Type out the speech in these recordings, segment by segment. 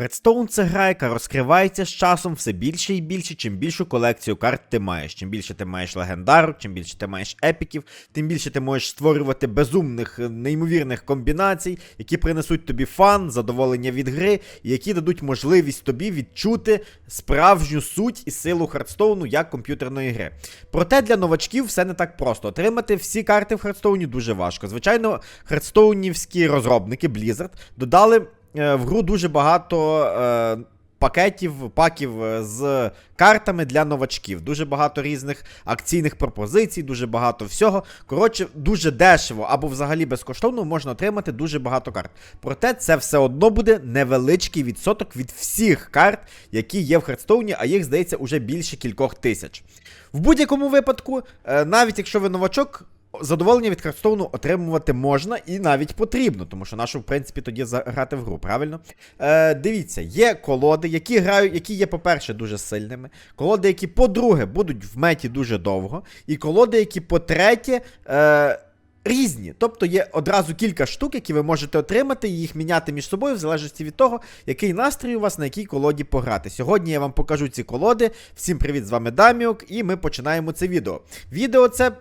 Hearthstone – це гра, яка розкривається з часом все більше і більше, чим більшу колекцію карт ти маєш. Чим більше ти маєш легендарок, чим більше ти маєш епіків, тим більше ти можеш створювати безумних, неймовірних комбінацій, які принесуть тобі фан, задоволення від гри, і які дадуть можливість тобі відчути справжню суть і силу Хардстоуну як комп'ютерної гри. Проте для новачків все не так просто. Отримати всі карти в Хардстоуні дуже важко. Звичайно, хардстоунівські розробники Blizzard додали в гру дуже багато. Е, Пакетів, паків е, з картами для новачків. Дуже багато різних акційних пропозицій, дуже багато всього. Коротше, дуже дешево або взагалі безкоштовно можна отримати дуже багато карт. Проте це все одно буде невеличкий відсоток від всіх карт, які є в Хардстоуні, а їх, здається, уже більше кількох тисяч. В будь-якому випадку, е, навіть якщо ви новачок. Задоволення від Хардстоуну отримувати можна і навіть потрібно, тому що нашу, в принципі, тоді заграти в гру, правильно? Е, Дивіться, є колоди, які грають, які є, по-перше, дуже сильними, колоди, які, по-друге, будуть в меті дуже довго, і колоди, які, по-третє, е, різні. Тобто є одразу кілька штук, які ви можете отримати і їх міняти між собою, в залежності від того, який настрій у вас на якій колоді пограти. Сьогодні я вам покажу ці колоди. Всім привіт, з вами Даміок, і ми починаємо це відео. Відео це.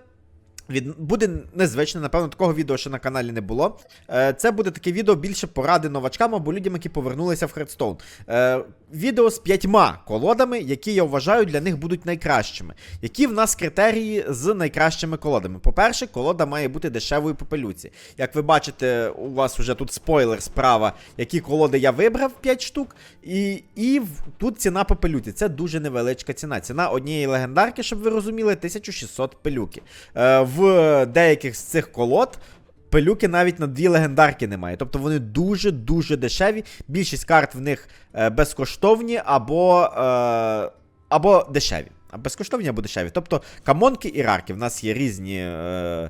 Від... Буде незвичне, напевно, такого відео ще на каналі не було. Е, Це буде таке відео більше поради новачкам або людям, які повернулися в Хредстоун. Е, Відео з п'ятьма колодами, які я вважаю для них будуть найкращими. Які в нас критерії з найкращими колодами? По-перше, колода має бути дешевої попелюці. Як ви бачите, у вас вже тут спойлер справа, які колоди я вибрав 5 штук. І і тут ціна попелюці. Це дуже невеличка ціна. Ціна однієї легендарки, щоб ви розуміли, 1600 пелюки. Е, в деяких з цих колод. Пилюки навіть на дві легендарки немає. Тобто вони дуже-дуже дешеві. Більшість карт в них е, безкоштовні або, е, або дешеві. А безкоштовні або дешеві. Тобто камонки і рарки. В нас є різні. Е,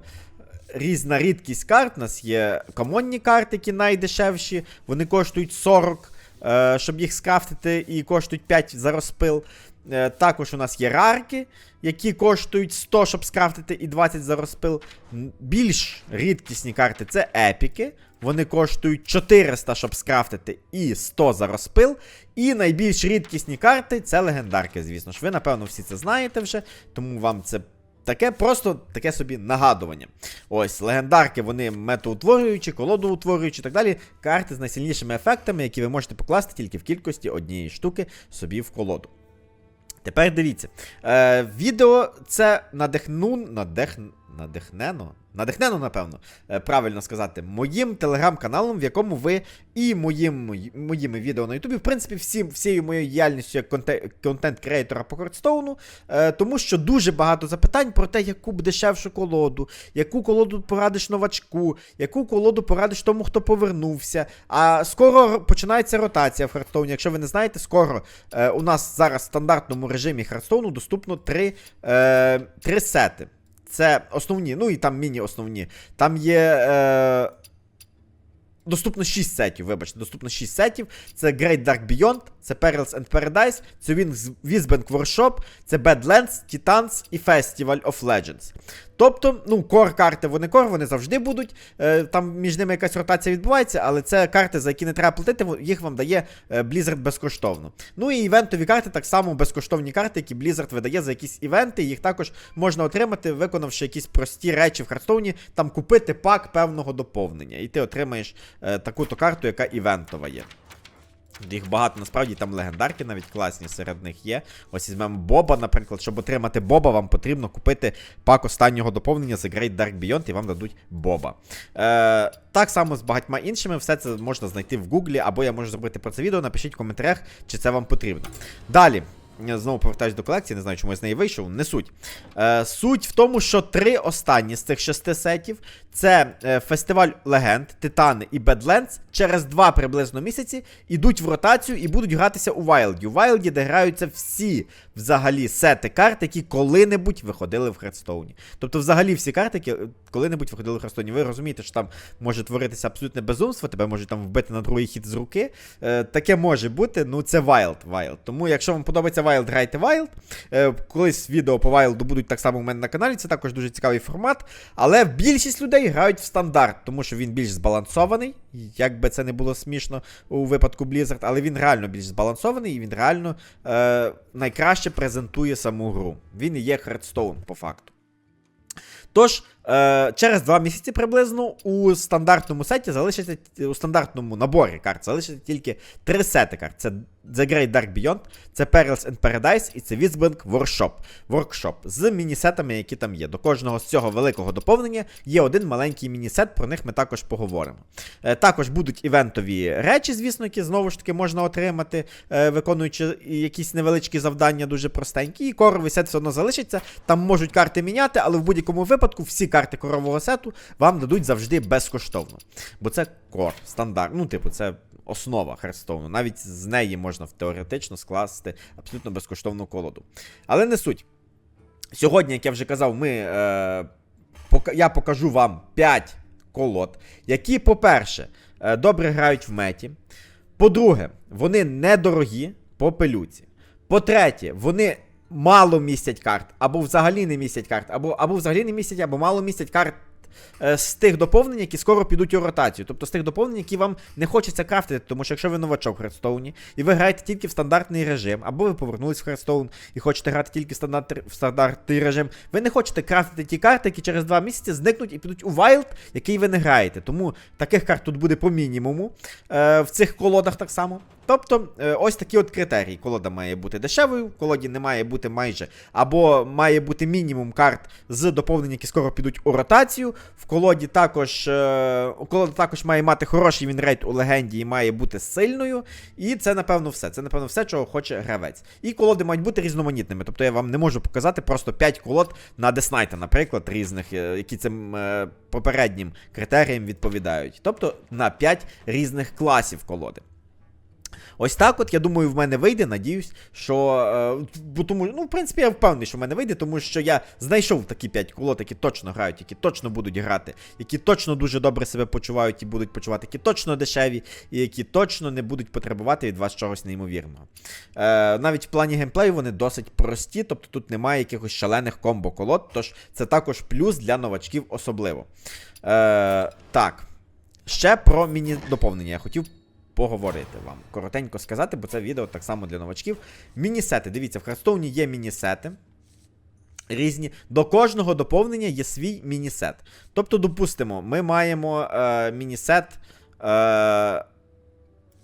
Різна рідкість карт, у нас є комонні карти, які найдешевші, вони коштують 40, е, щоб їх скрафтити, і коштують 5 за розпил. Е, також у нас є рарки, які коштують 100, щоб скрафтити, і 20 за розпил. Більш рідкісні карти це епіки. Вони коштують 400, щоб скрафтити, і 100 за розпил. І найбільш рідкісні карти це легендарки, звісно ж. Ви, напевно, всі це знаєте вже, тому вам це таке просто таке собі нагадування. Ось, легендарки, вони метоутворюючі, колодоутворюючі і так далі. Карти з найсильнішими ефектами, які ви можете покласти тільки в кількості однієї штуки собі в колоду. Тепер дивіться. Е, відео це надихну. Надих, надихнено. Надихнено, напевно, е, правильно сказати, моїм телеграм-каналом, в якому ви і моїм, моїми відео на Ютубі, в принципі, всім, всією моєю діяльністю як контент-креатора по Хардстоуну, е, тому що дуже багато запитань про те, яку б дешевшу колоду, яку колоду порадиш новачку, яку колоду порадиш тому, хто повернувся. А скоро починається ротація в Хардстоуні. Якщо ви не знаєте, скоро е, у нас зараз в стандартному режимі Хардстоуну доступно три, е, три сети. Це основні, ну і там міні-основні. Там є. Е, Доступно 6 сетів, вибачте, доступно 6 сетів. Це Great Dark Beyond, це Perils and Paradise, це Wisbank Workshop, це Badlands, Titans і Festival of Legends. Тобто, ну, кор карти, вони кор, вони завжди будуть. Е, там між ними якась ротація відбувається, але це карти, за які не треба платити, їх вам дає е, Blizzard безкоштовно. Ну і івентові карти, так само безкоштовні карти, які Blizzard видає за якісь івенти. Їх також можна отримати, виконавши якісь прості речі в Хардстоуні, там купити пак певного доповнення. І ти отримаєш таку-то карту, яка івентова є. Їх багато насправді там легендарки навіть класні серед них є. Ось візьмемо Боба, наприклад. Щоб отримати Боба, вам потрібно купити пак останнього доповнення The Great Dark Beyond і вам дадуть Боба. Е, так само з багатьма іншими, все це можна знайти в Гуглі, або я можу зробити про це відео. Напишіть в коментарях, чи це вам потрібно. Далі. Я знову повертаюсь до колекції, не знаю, чому я з неї вийшов. Не суть. Е, суть в тому, що три останні з цих шести сетів це е, фестиваль легенд, Титани і Бедлендс через два приблизно місяці йдуть в ротацію і будуть гратися у Вайлді. У Вайлді, де граються всі взагалі сети карт, які коли-небудь виходили в Хредстоуні. Тобто, взагалі, всі карти, які е, коли-небудь виходили в Хредстоуні. Ви розумієте, що там може творитися абсолютне безумство, тебе можуть там вбити на другий хід з руки. Е, таке може бути, ну це Wild, Wild. Тому, якщо вам подобається Wild, грайте Wild. Е, колись відео по Wild будуть так само у мене на каналі, це також дуже цікавий формат. Але більшість людей людей грають в стандарт, тому що він більш збалансований, як би це не було смішно у випадку Blizzard, але він реально більш збалансований і він реально е, найкраще презентує саму гру. Він і є Hearthstone, по факту. Тож, через два місяці приблизно у стандартному сеті залишиться у стандартному наборі карт залишиться тільки три сети карт. Це The Great Dark Beyond, це Perils and Paradise і це Wizbank Workshop, Workshop з мінісетами, які там є. До кожного з цього великого доповнення є один маленький мінісет, про них ми також поговоримо. Е, також будуть івентові речі, звісно, які знову ж таки можна отримати, е, виконуючи якісь невеличкі завдання, дуже простенькі. І коровий сет все одно залишиться. Там можуть карти міняти, але в будь-якому випадку всі карти корового сету вам дадуть завжди безкоштовно. Бо це кор, стандарт. Ну, типу, це основа Херстоуну. Навіть з неї можна теоретично скласти абсолютно безкоштовну колоду. Але не суть. Сьогодні, як я вже казав, ми, е, пока, я покажу вам 5 колод, які, по-перше, е, добре грають в меті. По-друге, вони недорогі по пилюці. По-третє, вони мало містять карт, або взагалі не містять карт, або, або взагалі не містять, або мало містять карт з тих доповнень, які скоро підуть у ротацію. Тобто з тих доповнень, які вам не хочеться крафтити, тому що якщо ви новачок в Хредстоуні, і ви граєте тільки в стандартний режим, або ви повернулись в Хредстоун і хочете грати тільки в, стандарт, в стандартний режим, ви не хочете крафтити ті карти, які через два місяці зникнуть і підуть у Wild, який ви не граєте. Тому таких карт тут буде по мінімуму е, в цих колодах так само. Тобто, е, ось такі от критерії. Колода має бути дешевою, в колоді не має бути майже, або має бути мінімум карт з доповнень, які скоро підуть у ротацію. В колоді також е, колода також має мати хороший вінрейт у легенді і має бути сильною. І це, напевно, все. Це, напевно, все, чого хоче гравець. І колоди мають бути різноманітними. Тобто я вам не можу показати просто 5 колод на Деснайта, наприклад, різних, е, які цим е, попереднім критеріям відповідають. Тобто на 5 різних класів колоди. Ось так от, я думаю, в мене вийде. Надіюсь, що. Е, тому, ну, в принципі, я впевнений, що в мене вийде, тому що я знайшов такі 5 колод, які точно грають, які точно будуть грати, які точно дуже добре себе почувають і будуть почувати, які точно дешеві, і які точно не будуть потребувати від вас чогось неймовірного. Е, навіть в плані геймплею вони досить прості, тобто тут немає якихось шалених комбо-колод, тож це також плюс для новачків особливо. Е, так. Ще про міні-доповнення. Я хотів поговорити вам. Коротенько сказати, бо це відео так само для новачків. Мінісети. Дивіться, в Хардстоуні є мінісети. Різні. До кожного доповнення є свій мінісет. Тобто, допустимо, ми маємо е, мінісет. Е,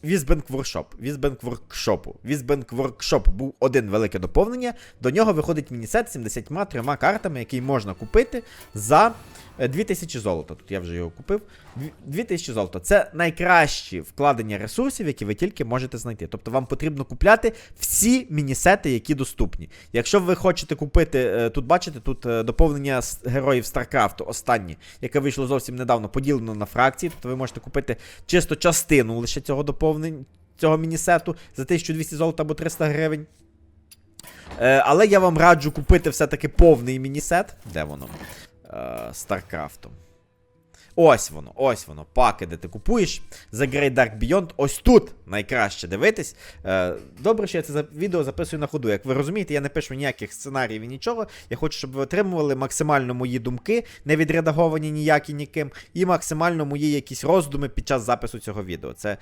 Візбенк Workshop. Візбенк Workshop. Візбенк Workshop був один велике доповнення. До нього виходить мінісет з 73 картами, який можна купити за 2000 золота. Тут я вже його купив. 2000 золота. Це найкращі вкладення ресурсів, які ви тільки можете знайти. Тобто вам потрібно купляти всі мінісети, які доступні. Якщо ви хочете купити, е, тут бачите, тут е, доповнення героїв Старкрафту, останнє, яке вийшло зовсім недавно, поділено на фракції. Тобто ви можете купити чисто частину лише цього доповнення, цього мінісету за 1200 золота або 300 гривень. Е, але я вам раджу купити все-таки повний мінісет. Де воно? Е, Старкрафтом. Ось воно, ось воно. Паки, де ти купуєш. The Great Dark Beyond. Ось тут найкраще дивитись. Е, добре, що я це відео записую на ходу. Як ви розумієте, я не пишу ніяких сценаріїв і нічого. Я хочу, щоб ви отримували максимально мої думки, не відредаговані ніякі ніким, і максимально мої якісь роздуми під час запису цього відео. Це.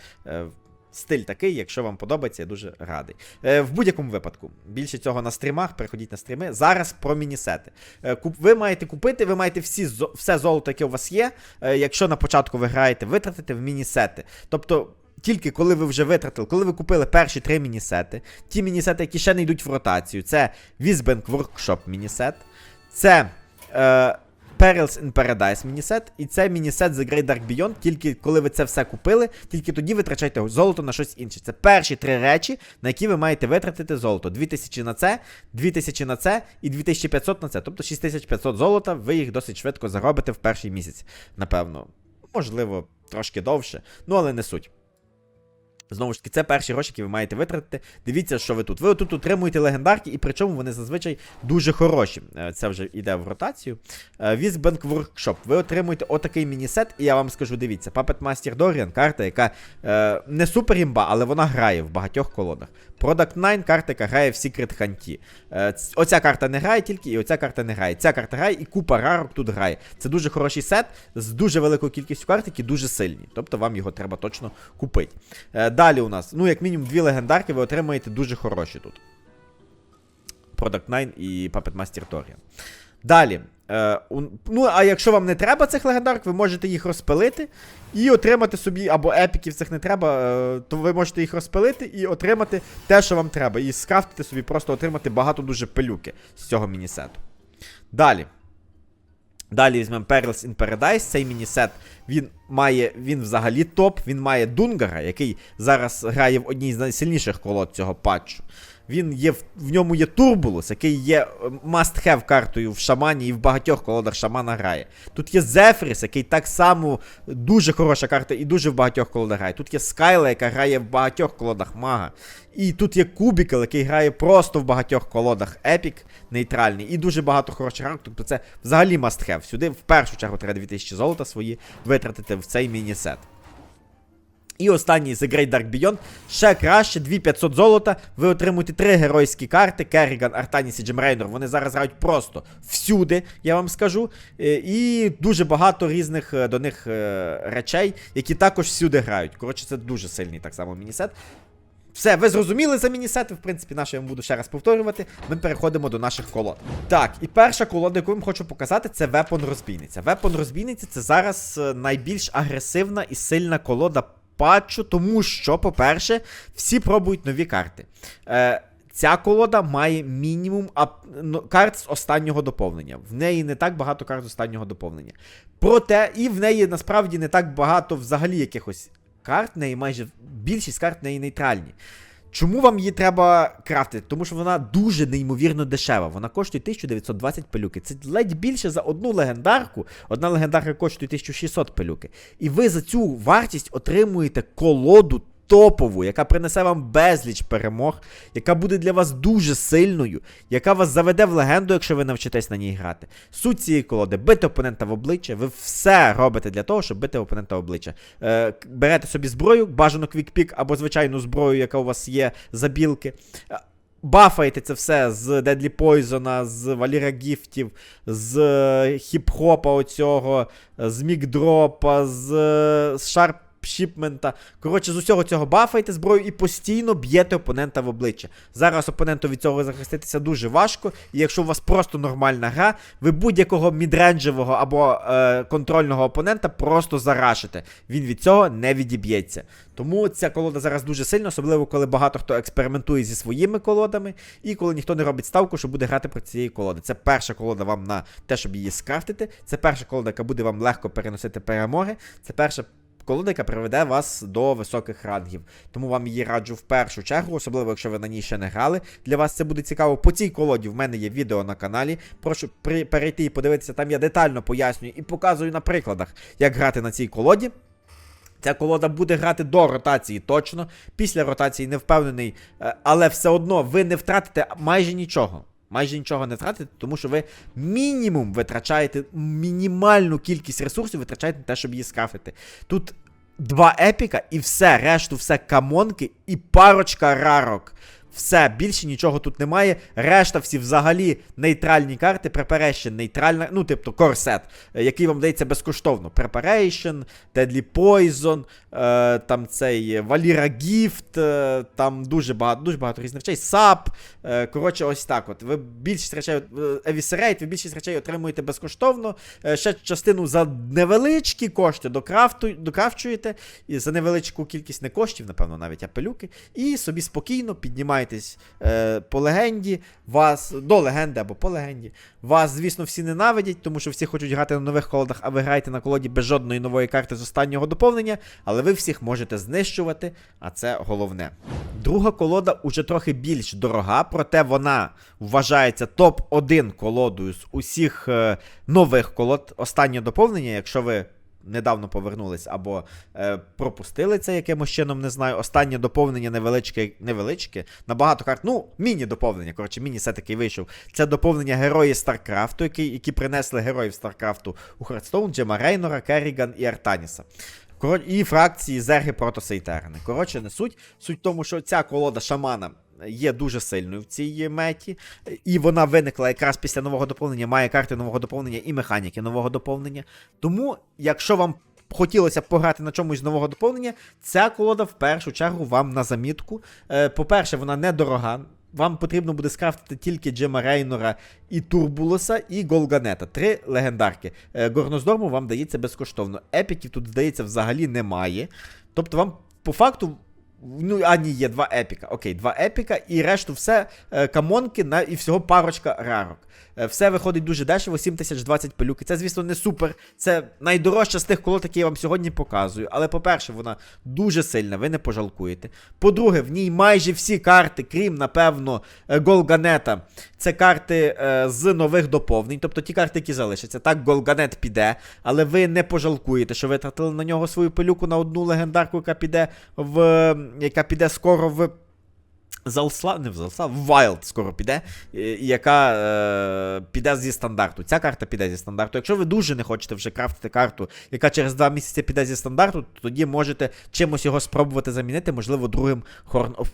Стиль такий, якщо вам подобається, я дуже радий. Е, в будь-якому випадку, більше цього на стрімах, приходіть на стріми. Зараз про мінісети. Е, куп, ви маєте купити, ви маєте всі, все золото, яке у вас є. Е, якщо на початку ви граєте, витратити в мінісети. Тобто. Тільки коли ви вже витратили, коли ви купили перші три мінісети, ті мінісети, які ще не йдуть в ротацію, це Wizbank Workshop мінісет, це е, Perils in Paradise мінісет, і це мінісет The Great Dark Beyond. Тільки коли ви це все купили, тільки тоді витрачайте золото на щось інше. Це перші три речі, на які ви маєте витратити золото. 2000 на це, 2000 на це і 2500 на це. Тобто 6500 золота, ви їх досить швидко заробите в перший місяць, напевно. Можливо, трошки довше, ну але не суть. Знову ж таки, це перші гроші, які ви маєте витратити. Дивіться, що ви тут. Ви тут отримуєте легендарки, і причому вони зазвичай дуже хороші. Е, Це вже йде в ротацію. Е, Візбанк Workshop. Ви отримуєте отакий міні-сет, і я вам скажу: дивіться, Puppet Master Dorian, карта, яка е, не супер імба, але вона грає в багатьох колодах. Product 9 карта, яка грає в Secret Ханті. Оця карта не грає тільки, і оця карта не грає. Ця карта грає, і купа рарок тут грає. Це дуже хороший сет з дуже великою кількістю карт, які дуже сильні. Тобто вам його треба точно купити. Далі у нас, ну, як мінімум, дві легендарки ви отримаєте дуже хороші тут. Product 9 і Puppet Master Torian. Далі. Е, ну, а якщо вам не треба цих легендарок, ви можете їх розпилити і отримати собі, або епіків цих не треба, е, то ви можете їх розпилити і отримати те, що вам треба. І скрафтити собі, просто отримати багато дуже пилюки з цього мінісету. Далі. Далі візьмемо Perils in Paradise. Цей міні-сет він має, він взагалі топ. Він має Дунгара, який зараз грає в одній з найсильніших колод цього патчу. Він є в, ньому є Турбулус, який є е, must-have картою в шамані і в багатьох колодах шамана грає. Тут є Зефріс, який так само дуже хороша карта і дуже в багатьох колодах грає. Тут є Скайла, яка грає в багатьох колодах мага. І тут є Кубікл, який грає просто в багатьох колодах Епік нейтральний, і дуже багато хороших ранок. Тобто це взагалі must have. Сюди в першу чергу треба 2000 золота свої витратити в цей міні-сет. І останній The Great Dark Beyond. Ще краще, 2500 золота. Ви отримуєте три геройські карти: Керріган, Артаніс і Джемрейнор. Вони зараз грають просто всюди, я вам скажу. Е, І дуже багато різних е, до них е, речей, які також всюди грають. Коротше, це дуже сильний так само мінісет. Все, ви зрозуміли за мінісети, в принципі, наше я вам буду ще раз повторювати. Ми переходимо до наших колод. Так, і перша колода, яку я вам хочу показати, це Вепон розбійниця. Вепон розбійниця це зараз найбільш агресивна і сильна колода патчу, тому що, по-перше, всі пробують нові карти. Е, Ця колода має мінімум ну, карт з останнього доповнення. В неї не так багато карт з останнього доповнення. Проте, і в неї насправді не так багато взагалі якихось карт, в неї майже більшість карт в неї нейтральні. Чому вам її треба крафтити? Тому що вона дуже неймовірно дешева. Вона коштує 1920 пилюки. Це ледь більше за одну легендарку. Одна легендарка коштує 1600 пилюки. І ви за цю вартість отримуєте колоду топову, яка принесе вам безліч перемог, яка буде для вас дуже сильною, яка вас заведе в легенду, якщо ви навчитесь на ній грати. Суть цієї колоди бити опонента в обличчя. Ви все робите для того, щоб бити опонента в обличчя. Е, берете собі зброю, бажано квікпік або звичайну зброю, яка у вас є за білки. Е, Бафаєте це все з Deadly Poison, з Валіра Гіфтів, з е, хіп-хопа оцього, з Мікдропа, з, е, з Sharp Shipment. Коротше, з усього цього бафаєте зброю і постійно б'єте опонента в обличчя. Зараз опоненту від цього захиститися дуже важко, і якщо у вас просто нормальна гра, ви будь-якого мідренджевого або е, контрольного опонента просто зарашите. Він від цього не відіб'ється. Тому ця колода зараз дуже сильна, особливо коли багато хто експериментує зі своїми колодами, і коли ніхто не робить ставку, що буде грати проти цієї колоди. Це перша колода вам на те, щоб її скрафтити. Це перша колода, яка буде вам легко переносити перемоги. Це перша. Колода, яка приведе вас до високих рангів. Тому вам її раджу в першу чергу, особливо якщо ви на ній ще не грали. Для вас це буде цікаво. По цій колоді в мене є відео на каналі. Прошу при, перейти і подивитися, там я детально пояснюю і показую на прикладах, як грати на цій колоді. Ця колода буде грати до ротації точно. Після ротації не впевнений, е, але все одно ви не втратите майже нічого. Майже нічого не втратите, тому що ви мінімум витрачаєте мінімальну кількість ресурсів, витрачаєте на те, щоб її скафити. Тут два епіка і все, решту, все камонки і парочка рарок. Все, більше нічого тут немає. Решта всі взагалі нейтральні карти. Preparation, нейтральна, ну, тобто корсет, який вам дається безкоштовно. Preparation, Deadly Poison, е, там цей Valira Gift, е, там дуже багато дуже багато різних речей. Сап. Е, коротше, ось так. от. Ви більшість речей е, Eviscerate, ви більшість речей отримуєте безкоштовно. Е, ще частину за невеличкі кошти докрафту, докрафчуєте. І за невеличку кількість не коштів, напевно, навіть а пилюки. І собі спокійно піднімаєтесь е, по легенді, вас до легенди або по легенді. Вас, звісно, всі ненавидять, тому що всі хочуть грати на нових колодах, а ви граєте на колоді без жодної нової карти з останнього доповнення, але ви всіх можете знищувати, а це головне. Друга колода уже трохи більш дорога, проте вона вважається топ-1 колодою з усіх е, нових колод. Останнє доповнення, якщо ви недавно повернулись або е, пропустили це якимось чином, не знаю. Останнє доповнення невеличке, невеличке. На багато карт, ну, міні-доповнення. Коротше, міні все-таки вийшов. Це доповнення герої Старкрафту, які, які принесли героїв Старкрафту у Хардстоун, Джема Рейнора, Керріган і Артаніса. І фракції Зерги проти Сейтерни. Коротше, не суть. Суть в тому, що ця колода шамана є дуже сильною в цій меті, і вона виникла якраз після нового доповнення, має карти нового доповнення і механіки нового доповнення. Тому, якщо вам хотілося б пограти на чомусь з нового доповнення, ця колода в першу чергу вам на замітку. Е, По-перше, вона недорога. Вам потрібно буде скрафтити тільки Джема Рейнора і Турбулоса, і Голганета. Три легендарки. Е, Горноздорму вам дається безкоштовно. Епіків тут, здається, взагалі немає. Тобто вам по факту. Ну, а ні, є два епіка. Окей, два епіка, і решту все е, камонки на, і всього парочка рарок. Е, все виходить дуже дешево, 7020 пилюки. Це, звісно, не супер. Це найдорожча з тих колод, які я вам сьогодні показую. Але, по-перше, вона дуже сильна, ви не пожалкуєте. По-друге, в ній майже всі карти, крім, напевно, е, Голганета, це карти е, з нових доповнень, тобто ті карти, які залишаться. Так, Голганет піде, але ви не пожалкуєте, що витратили на нього свою пилюку на одну легендарку, яка піде в. Яка піде скоро в. Залслав, не в Залслав, в Wild скоро піде, яка е, піде зі стандарту. Ця карта піде зі стандарту. Якщо ви дуже не хочете вже крафтити карту, яка через два місяці піде зі стандарту, то тоді можете чимось його спробувати замінити, можливо, другим Horn of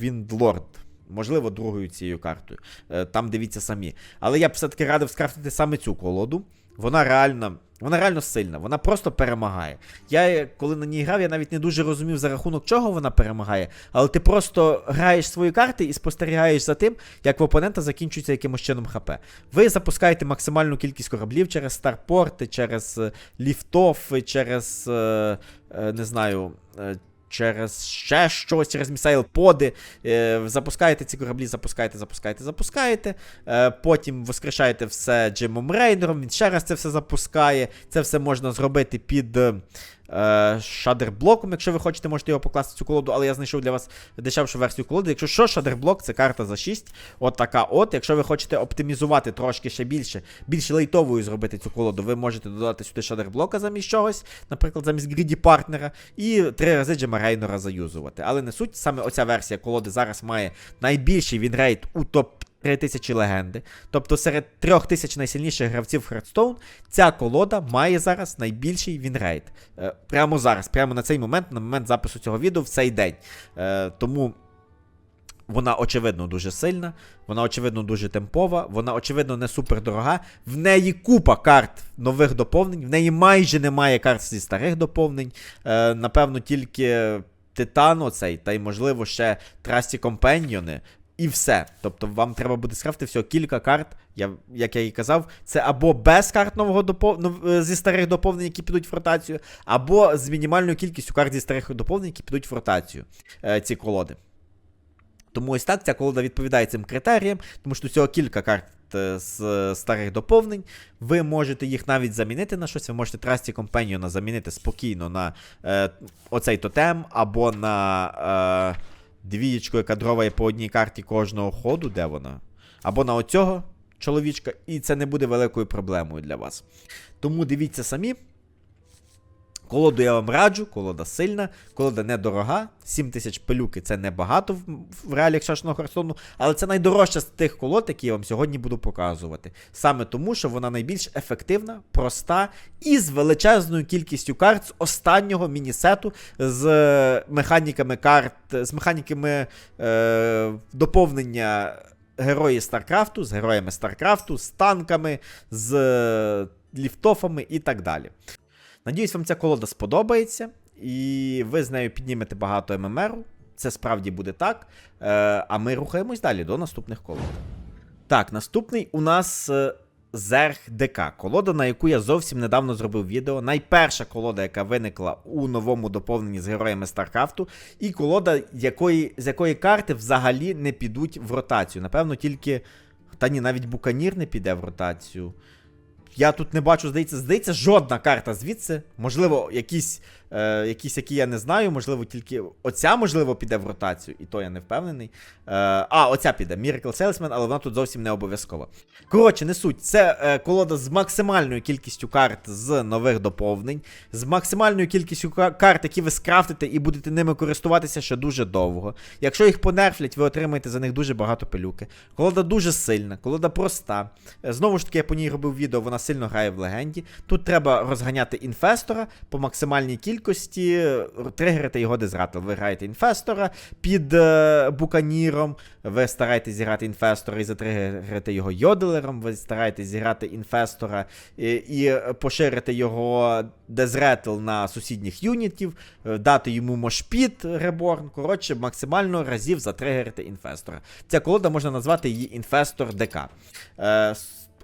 Windlord. Можливо, другою цією картою. Е, Там дивіться самі. Але я б все-таки радив скрафтити саме цю колоду. Вона реально. Вона реально сильна, вона просто перемагає. Я, коли на ній грав, я навіть не дуже розумів, за рахунок чого вона перемагає, але ти просто граєш свої карти і спостерігаєш за тим, як в опонента закінчується якимось чином ХП. Ви запускаєте максимальну кількість кораблів через старпорти, через е, ліфтофи, через е, е, не знаю. Через ще щось, через місайл поди. Е, запускаєте ці кораблі, запускаєте, запускаєте, запускаєте. Е, потім воскрешаєте все Джимом Рейнером, він ще раз це все запускає. Це все можна зробити під е, шадерблоком. Якщо ви хочете, можете його покласти в цю колоду, але я знайшов для вас дешевшу версію колоди. Якщо що, шадерблок це карта за 6. От така от. Якщо ви хочете оптимізувати трошки ще більше, більш лейтовою зробити цю колоду, ви можете додати сюди шадерблока замість чогось, наприклад, замість гріді партнера, і три рази Джема Рейнора заюзувати. Але не суть, саме оця версія колоди зараз має найбільший вінрейт у топ. 3000 легенди. Тобто серед 3000 найсильніших гравців Hearthstone ця колода має зараз найбільший вінрейт. Е, прямо зараз, прямо на цей момент, на момент запису цього відео, в цей день. Е, тому вона, очевидно, дуже сильна, вона, очевидно, дуже темпова, вона, очевидно, не супер дорога. В неї купа карт нових доповнень, в неї майже немає карт зі старих доповнень. Е, напевно, тільки Титан оцей, та й, можливо, ще Трасті Компеньйони. І все. Тобто вам треба буде скрафти всього кілька карт, я, як я і казав, це або без карт нового допов... е, зі старих доповнень, які підуть в ротацію, або з мінімальною кількістю карт зі старих доповнень, які підуть в ротацію. Е, ці колоди. Тому ось так ця колода відповідає цим критеріям, тому що всього кілька карт е, з старих доповнень. Ви можете їх навіть замінити на щось. Ви можете Трасті Companion замінити спокійно на е, оцей тотем, або на е, двієчку, яка дроває по одній карті кожного ходу, де вона? Або на оцього чоловічка, і це не буде великою проблемою для вас. Тому дивіться самі. Колоду я вам раджу, колода сильна, колода недорога. 7 тисяч пилюки це небагато в, реаліях шашного Херсону, але це найдорожча з тих колод, які я вам сьогодні буду показувати. Саме тому, що вона найбільш ефективна, проста і з величезною кількістю карт з останнього міні-сету з е, механіками карт, з механіками е, доповнення герої Старкрафту, з героями Старкрафту, з танками, з е, ліфтофами і так далі. Надіюсь, вам ця колода сподобається, і ви з нею піднімете багато ММР. Це справді буде так. Е, а ми рухаємось далі до наступних колод. Так, наступний у нас е, Зерг ДК. Колода, на яку я зовсім недавно зробив відео. Найперша колода, яка виникла у новому доповненні з героями Старкрафту, і колода, якої, з якої карти взагалі не підуть в ротацію. Напевно, тільки. Та ні, навіть Буканір не піде в ротацію. Я тут не бачу, здається, здається, жодна карта звідси. Можливо, якісь е, якісь, які я не знаю, можливо, тільки оця, можливо, піде в ротацію, і то я не впевнений. Е, а, оця піде, Miracle Salesman, але вона тут зовсім не обов'язкова. Коротше, не суть. Це е, колода з максимальною кількістю карт з нових доповнень, з максимальною кількістю карт, які ви скрафтите і будете ними користуватися ще дуже довго. Якщо їх понерфлять, ви отримаєте за них дуже багато пилюки. Колода дуже сильна, колода проста. Е, Знову ж таки, я по ній робив відео, вона сильно грає в легенді. Тут треба розганяти інфестора по максимальній кількості, е, тригерити його дезратл. Ви граєте інфестора під е, буканіром, ви стараєтесь зіграти інфестора і затригерити його йоделером, ви стараєтесь зіграти інфестора і, і поширити його дезретл на сусідніх юнітів, е, дати йому мошпіт реборн. Коротше, максимально разів затригерити інфестора. Ця колода можна назвати її інфестор ДК. Е,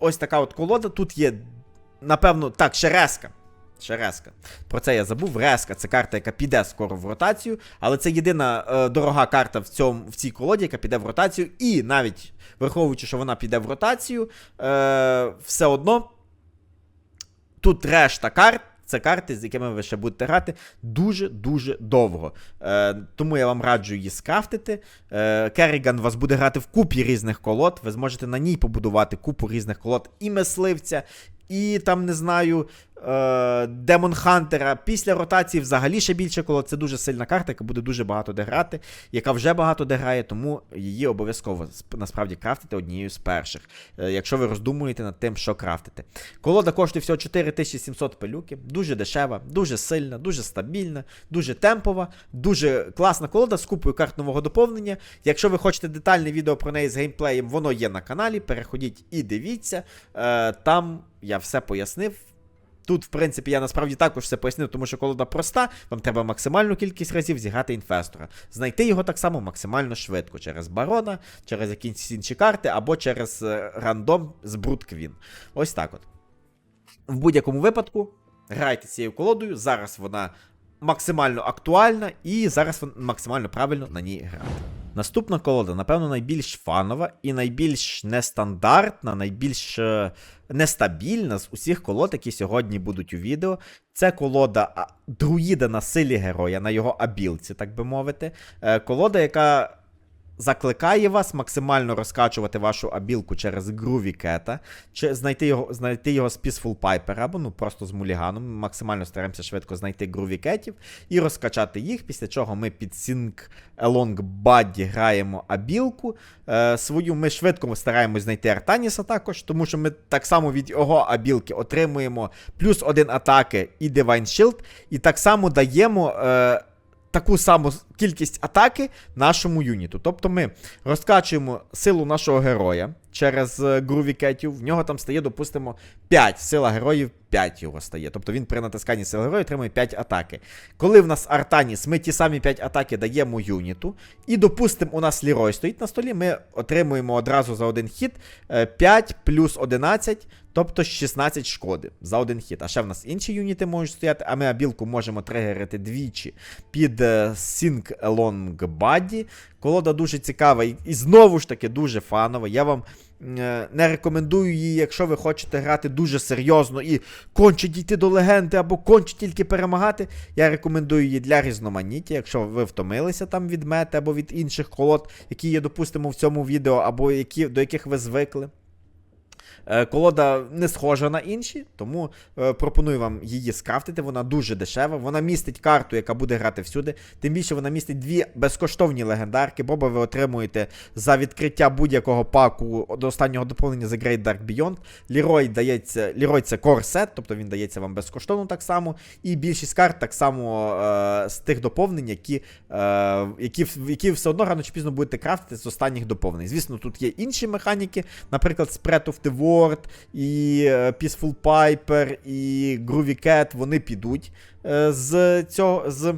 ось така от колода. Тут є, напевно, так, ще Реска. Ще Реска. Про це я забув. Реска це карта, яка піде скоро в ротацію, але це єдина е, дорога карта в, цьому, в цій колоді, яка піде в ротацію. І навіть враховуючи, що вона піде в ротацію, е, все одно тут решта карт. Це карти, з якими ви ще будете грати дуже-дуже довго. Е, тому я вам раджу її скрафтити. Е, Керріган вас буде грати в купі різних колод. Ви зможете на ній побудувати купу різних колод і мисливця, і там, не знаю, Демон Хантера. Після ротації взагалі ще більше колод. Це дуже сильна карта, яка буде дуже багато де грати, яка вже багато де грає, тому її обов'язково насправді крафтити однією з перших, е, якщо ви роздумуєте над тим, що крафтити. Колода коштує всього 4700 пилюки, дуже дешева, дуже сильна, дуже стабільна, дуже темпова, дуже класна колода з купою карт нового доповнення. Якщо ви хочете детальне відео про неї з геймплеєм, воно є на каналі. Переходіть і дивіться. Е, Там я все пояснив. Тут, в принципі, я насправді також все пояснив, тому що колода проста, вам треба максимальну кількість разів зіграти інфестора. Знайти його так само максимально швидко через барона, через якісь інші карти, або через е, рандом з Брут Квін. Ось так от. В будь-якому випадку грайте цією колодою. Зараз вона максимально актуальна і зараз максимально правильно на ній грати. Наступна колода, напевно, найбільш фанова і найбільш нестандартна, найбільш е, нестабільна з усіх колод, які сьогодні будуть у відео. Це колода друїда на силі героя, на його абілці, так би мовити. Е, колода, яка закликає вас максимально розкачувати вашу абілку через Groovy Cat, чи знайти його, знайти його з Peaceful Piper, або ну просто з муліганом. Максимально стараємося швидко знайти Groovy Catів і розкачати їх, після чого ми під Sync Along Buddy граємо абілку. Е, свою ми швидко стараємось знайти Артаніса також, тому що ми так само від його абілки отримуємо плюс один атаки і Divine Shield, і так само даємо. Е, таку саму кількість атаки нашому юніту. Тобто ми розкачуємо силу нашого героя через е, Groovy в нього там стає, допустимо, 5. Сила героїв 5 його стає. Тобто він при натисканні сили героя отримує 5 атаки. Коли в нас Артаніс, ми ті самі 5 атаки даємо юніту. І, допустимо, у нас Лірой стоїть на столі, ми отримуємо одразу за один хід е, 5 плюс 11. Тобто 16 шкоди за один хід. А ще в нас інші юніти можуть стояти, а ми абілку можемо тригерити двічі під е, Sync Along Buddy. Колода дуже цікава і, і знову ж таки дуже фанова. Я вам е, не рекомендую її, якщо ви хочете грати дуже серйозно і конче дійти до легенди або конче тільки перемагати. Я рекомендую її для різноманіття, якщо ви втомилися там від мети або від інших колод, які є, допустимо, в цьому відео, або які, до яких ви звикли. Е, Колода не схожа на інші, тому е, пропоную вам її скрафтити. Вона дуже дешева. Вона містить карту, яка буде грати всюди. Тим більше вона містить дві безкоштовні легендарки. Боба ви отримуєте за відкриття будь-якого паку до останнього доповнення The Great Dark Beyond. Лірой дається, Лірой це корсет, тобто він дається вам безкоштовно так само. І більшість карт так само е, з тих доповнень, які, е, які, які все одно рано чи пізно будете крафтити з останніх доповнень. Звісно, тут є інші механіки, наприклад, Spread of the Word, і е, Peaceful Piper, і Groovy Cat, вони підуть е, з цього. з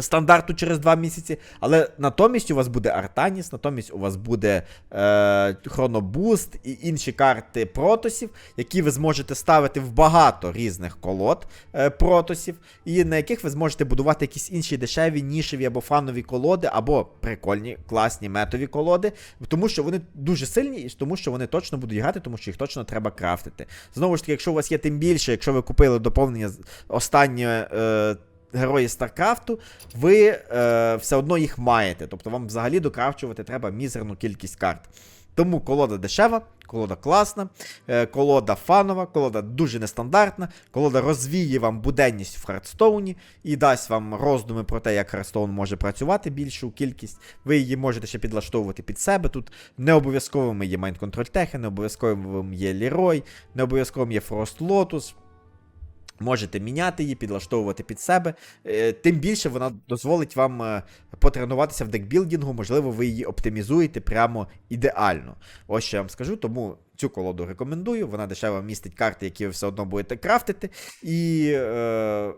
стандарту через 2 місяці, але натомість у вас буде Артаніс, натомість у вас буде е, Хронобуст і інші карти протосів, які ви зможете ставити в багато різних колод е, протосів, і на яких ви зможете будувати якісь інші дешеві, нішеві або фанові колоди, або прикольні, класні метові колоди, тому що вони дуже сильні, і тому що вони точно будуть грати, тому що їх точно треба крафтити. Знову ж таки, якщо у вас є тим більше, якщо ви купили доповнення останнє. Е, Герої Старкрафту, ви е, все одно їх маєте. Тобто вам взагалі докрафчувати треба мізерну кількість карт. Тому колода дешева, колода класна, е, колода фанова, колода дуже нестандартна, колода розвіє вам буденність в Хардстоуні і дасть вам роздуми про те, як Хардстоун може працювати більшу кількість. Ви її можете ще підлаштовувати під себе. Тут не обов'язковими є Mind Control Tech, не обов'язковим є Лірой, не обов'язковим є Frost Lotus. Можете міняти її, підлаштовувати під себе. Е, Тим більше вона дозволить вам е, потренуватися в декбілдінгу, можливо, ви її оптимізуєте прямо ідеально. Ось що я вам скажу, тому цю колоду рекомендую. Вона дешево містить карти, які ви все одно будете крафтити. І. Е...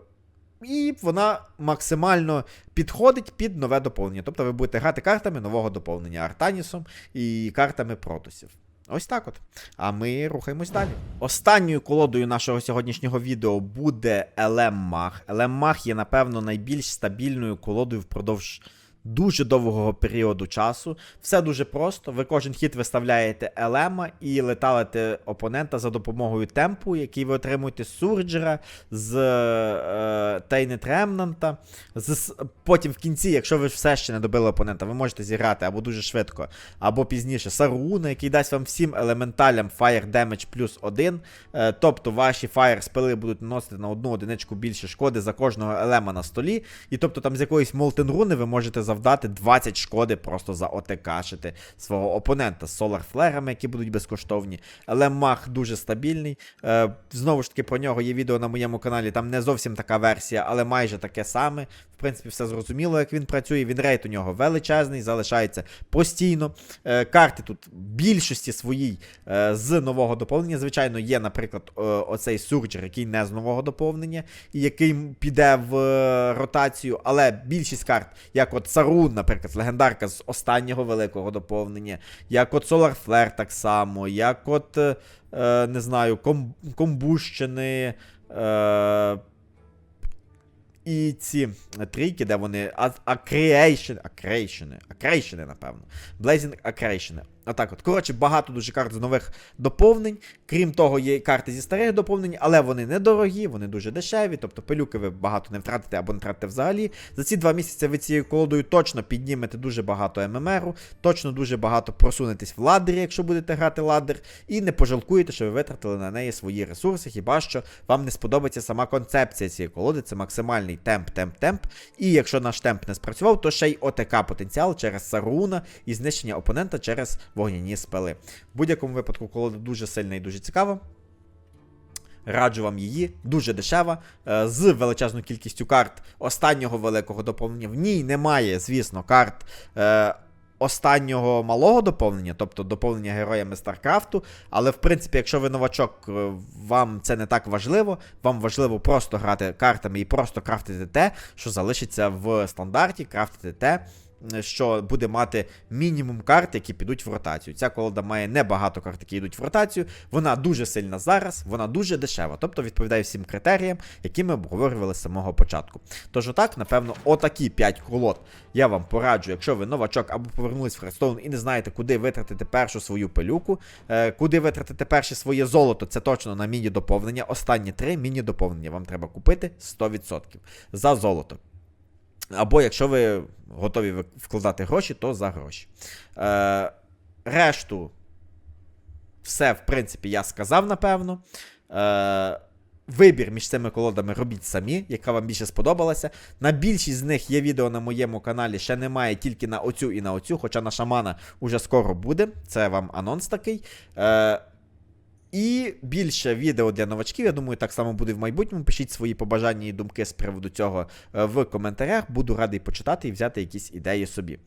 І вона максимально підходить під нове доповнення. Тобто ви будете грати картами нового доповнення Артанісом і картами протосів. Ось так от. А ми рухаємось далі. Останньою колодою нашого сьогоднішнього відео буде LM Mach. LM Mach є, напевно, найбільш стабільною колодою впродовж дуже довгого періоду часу. Все дуже просто. Ви кожен хід виставляєте елема і леталите опонента за допомогою темпу, який ви отримуєте з Сурджера, з е, Тейнет Ремнанта. З, потім в кінці, якщо ви все ще не добили опонента, ви можете зіграти або дуже швидко, або пізніше Саруна, який дасть вам всім елементалям Fire Damage плюс 1. Е, тобто ваші Fire спили будуть наносити на одну одиничку більше шкоди за кожного елема на столі. І тобто там з якоїсь Молтен Руни ви можете завдати 20 шкоди просто за ОТКшити свого опонента з Solar флерами, які будуть безкоштовні. Але мах дуже стабільний. Е, знову ж таки, про нього є відео на моєму каналі. Там не зовсім така версія, але майже таке саме. В принципі, все зрозуміло, як він працює. Він рейт у нього величезний, залишається постійно. Е, карти тут в більшості своїй е, з нового доповнення. Звичайно, є, наприклад, е, оцей сурджер, який не з нового доповнення, і який піде в е, ротацію. Але більшість карт, як от Сарун, наприклад, легендарка з останнього великого доповнення, як от Solar Flare так само, як от, е, е, не знаю, ком, комбущини. Е, і ці трійки, де вони. Акрейшени, Акрейшени, напевно. Blazing Акреейшени. Отак от. Коротше, багато дуже карт з нових доповнень. Крім того, є карти зі старих доповнень, але вони недорогі, вони дуже дешеві. Тобто пилюки ви багато не втратите або не втратите взагалі. За ці два місяці ви цією колодою точно піднімете дуже багато ММРу, точно дуже багато просунетесь в ладері, якщо будете грати ладер, і не пожалкуєте, що ви витратили на неї свої ресурси, хіба що вам не сподобається сама концепція цієї колоди, це максимальний темп, темп, темп. І якщо наш темп не спрацював, то ще й ОТК потенціал через Саруна і знищення опонента через вогняні спели. В будь-якому випадку колода дуже сильна і дуже цікава. Раджу вам її, дуже дешева, е, з величезною кількістю карт останнього великого доповнення. В ній немає, звісно, карт е, останнього малого доповнення, тобто доповнення героями Старкрафту. Але в принципі, якщо ви новачок, е, вам це не так важливо. Вам важливо просто грати картами і просто крафтити те, що залишиться в стандарті, крафтити те. Що буде мати мінімум карт, які підуть в ротацію. Ця колода має небагато карт, які йдуть в ротацію. Вона дуже сильна зараз, вона дуже дешева, тобто відповідає всім критеріям, які ми обговорювали з самого початку. Тож, отак, напевно, отакі 5 колод я вам пораджу, якщо ви новачок або повернулись в Хардстоун і не знаєте, куди витратити першу свою пилюку, е, куди витратити перше своє золото, це точно на міні-доповнення. Останні три міні-доповнення вам треба купити 100% за золото. Або якщо ви готові вкладати гроші, то за гроші. Е, решту, все, в принципі, я сказав, напевно. Е, вибір між цими колодами робіть самі, яка вам більше сподобалася. На більшість з них є відео на моєму каналі, ще немає тільки на оцю і на оцю, хоча на шамана уже скоро буде. Це вам анонс такий. Е, і більше відео для новачків, я думаю, так само буде в майбутньому. Пишіть свої побажання і думки з приводу цього е, в коментарях. Буду радий почитати і взяти якісь ідеї собі.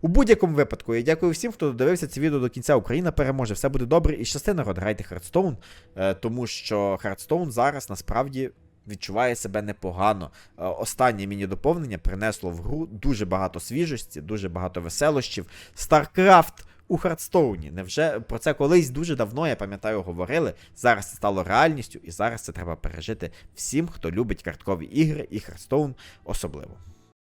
У будь-якому випадку, я дякую всім, хто додивився це відео до кінця. Україна переможе, все буде добре і щасти народ, грайте Хардстоун, е, тому що Хардстоун зараз насправді відчуває себе непогано. Е, Останнє міні-доповнення принесло в гру дуже багато свіжості, дуже багато веселощів. StarCraft у Хардстоуні. Невже про це колись дуже давно, я пам'ятаю, говорили. Зараз це стало реальністю, і зараз це треба пережити всім, хто любить карткові ігри і Хардстоун особливо.